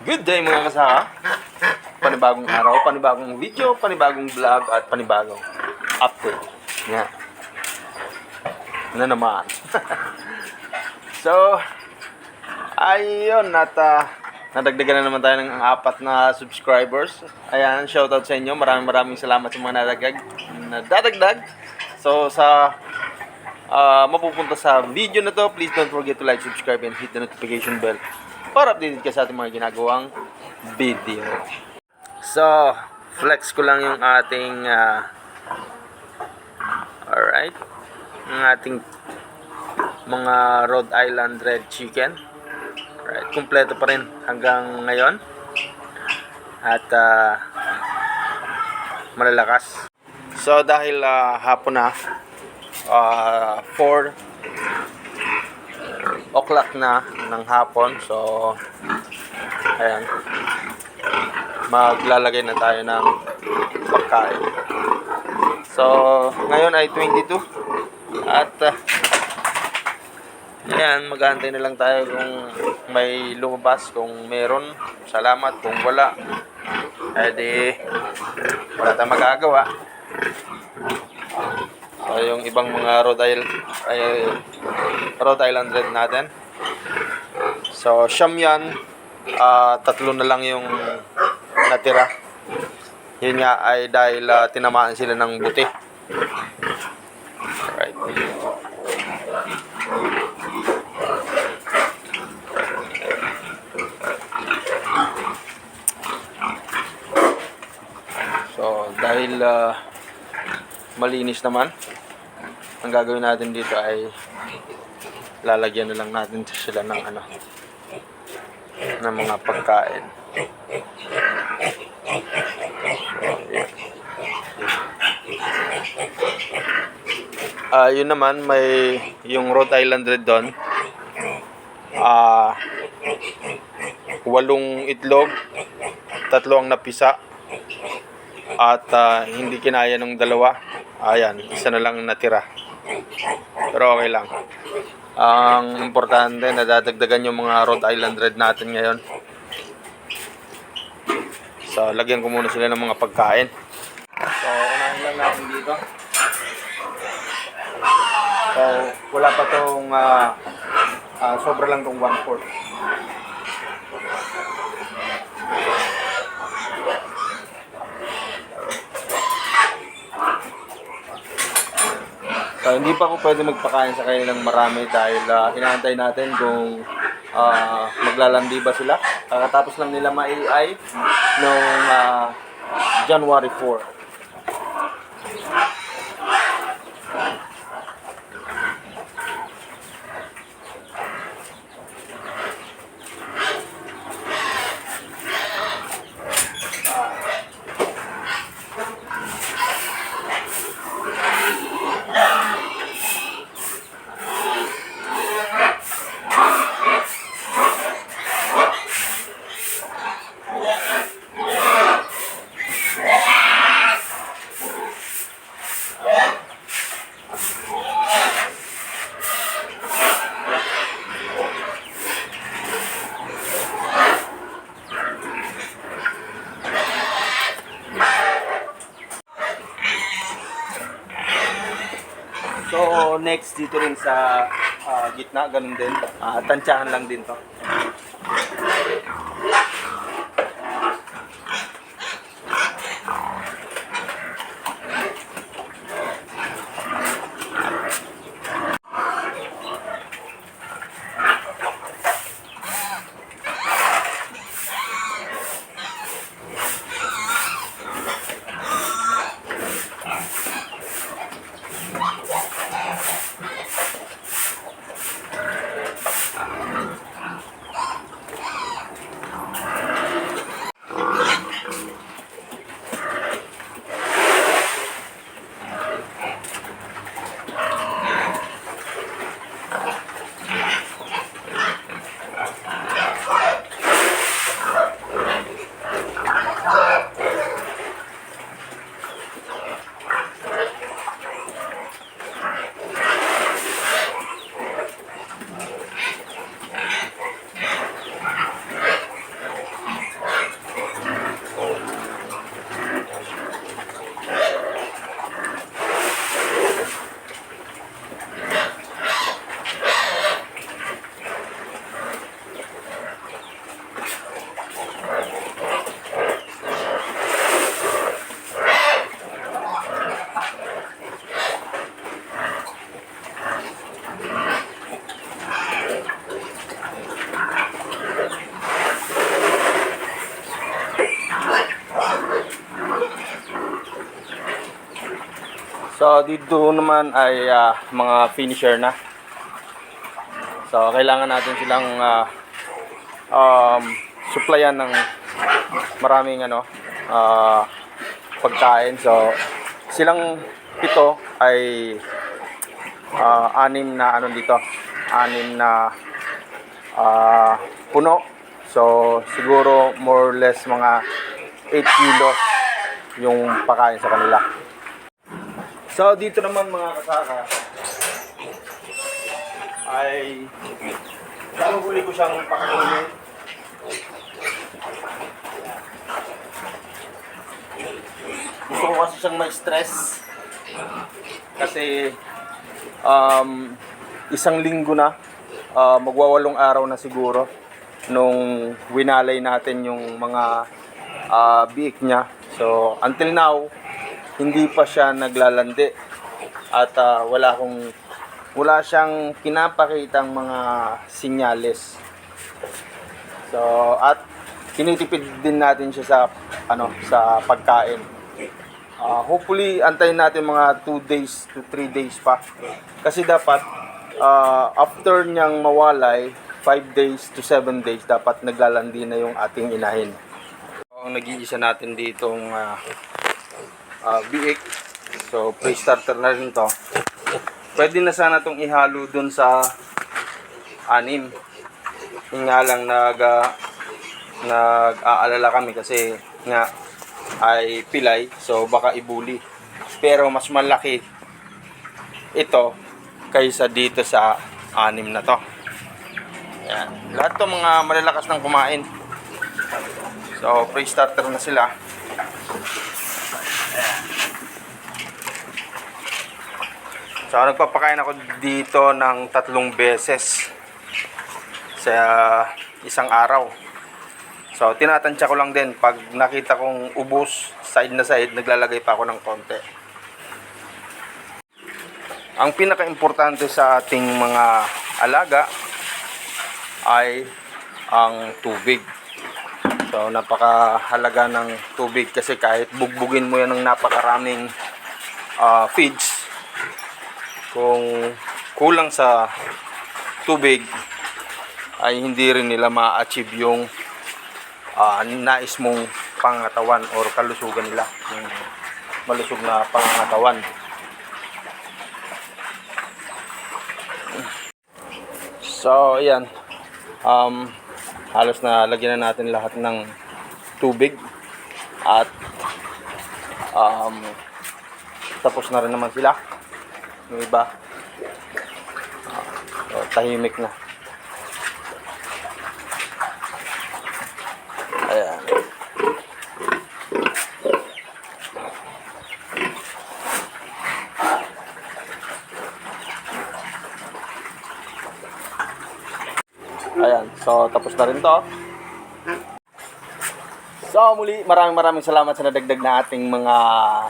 Good day mga kasaka. Panibagong araw, panibagong video, panibagong vlog at panibagong update. Nga. Na naman. so, ayun, at ah, nadagdagan na naman tayo ng apat na subscribers. Ayan, shoutout sa inyo. Maraming maraming salamat sa mga nadagdag. Nadadagdag. So, sa ah, mapupunta sa video na to, please don't forget to like, subscribe, and hit the notification bell para updated ka sa ating mga ginagawang video. So, flex ko lang yung ating ah, alright, ang ating mga Rhode Island Red Chicken. Alright, kumpleto pa rin hanggang ngayon. At ah, malalakas. So, dahil ah, hapon na, ah, 4 o'clock na ng hapon. So, ayan. Maglalagay na tayo ng pagkain. So, ngayon ay 22. At, uh, ayan, mag-aantay na lang tayo kung may lumabas. Kung meron, salamat. Kung wala, edi, wala tayong magagawa. So, yung ibang mga Rhode Island, ay, Rhode Island Red natin. So, siyam yan. Ah, tatlo na lang yung natira. Yun nga ay dahil ah, tinamaan sila ng buti. Alright. So, dahil ah, malinis naman, ang gagawin natin dito ay lalagyan na lang natin sila ng ano ng mga pagkain. Ah, yun naman may yung Rhode Island Red doon. Ah, walong itlog, tatlo ang napisa at ah, hindi kinaya ng dalawa. Ayan, isa na lang ang natira. Pero okay lang. Ang importante, nadadagdagan yung mga Rhode Island Red natin ngayon. So, lagyan ko muna sila ng mga pagkain. So, unahin lang natin dito. So, wala pa tong ah, ah, sobra lang tong 1/4. So, hindi pa ako pwede magpakain sa kanilang marami dahil uh, inaantay natin kung ah, maglalandi ba sila. Kakatapos lang nila ma-AI noong ah, January 4. So, next dito rin sa ah, gitna, ganun din. Ah, tansyahan lang din to. So, dito naman ay ah, mga finisher na. So, kailangan natin silang ah, um, supplyan ng maraming ano, ah, pagkain. So, silang pito ay ah, anim na ano dito, anim na ah, puno. So, siguro more or less mga 8 kilos yung pakain sa kanila. So, dito naman mga kasaka ay Lalo huli ko siyang pakainin. Gusto ko kasi siyang may stress. Kasi um, isang linggo na, ah, magwawalong araw na siguro nung winalay natin yung mga ah, biik niya. So, until now, hindi pa siya naglalandi. At ah, wala akong wala siyang pinapakitang mga sinyales. So, at tinitipid din natin siya sa ano sa pagkain. Ah, hopefully antayin natin mga 2 days to 3 days pa. Kasi dapat ah, after niyang mawalay 5 days to 7 days dapat naglalandi na yung ating inahin. Ang nag-iisa natin ditong ah, ah, biik. So, pre-starter na rin to. Pwede na sana itong ihalo dun sa anim. Yung nga lang nag, ah, nag-aalala kami kasi nga ay pilay so baka ibuli. Pero mas malaki ito kaysa dito sa anim na to. Ayan. Lahat to mga malalakas ng kumain. So pre-starter na sila. So, nagpapakain ako dito ng tatlong beses sa isang araw. So, tinatansya ko lang din. Pag nakita kong ubos, side na side, naglalagay pa ako ng konti. Ang pinaka-importante sa ating mga alaga ay ang tubig. So, napakahalaga ng tubig kasi kahit bugbugin mo yan ng napakaraming ah, feeds, kung kulang sa tubig ay hindi rin nila ma-achieve yung ah, nais mong pangatawan or kalusugan nila yung malusog na pangatawan. So ayan. Um, halos na lagyan na natin lahat ng tubig at um, tapos na rin naman sila yung iba. Oh, tahimik na. Ayan. Ayan. So tapos na rin to. So muli, maraming maraming salamat sa nadagdag na ating mga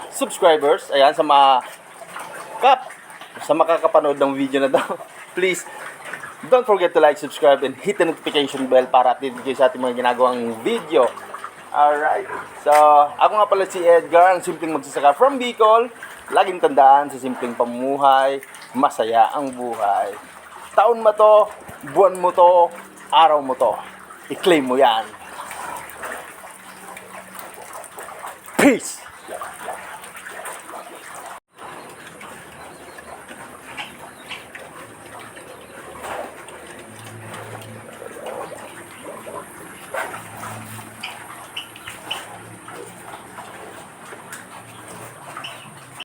subscribers. Ayan, sa mga kap, sa makakapanood ng video na to. Please, don't forget to like, subscribe, and hit the notification bell para updated kayo sa ating mga ginagawang video. Alright. So, ako nga pala si Edgar, ang simpleng magsasaka from Bicol. Laging tandaan sa simpleng pamumuhay, masaya ang buhay. Taon mo to, buwan mo to, araw mo to. I-claim mo yan. Peace!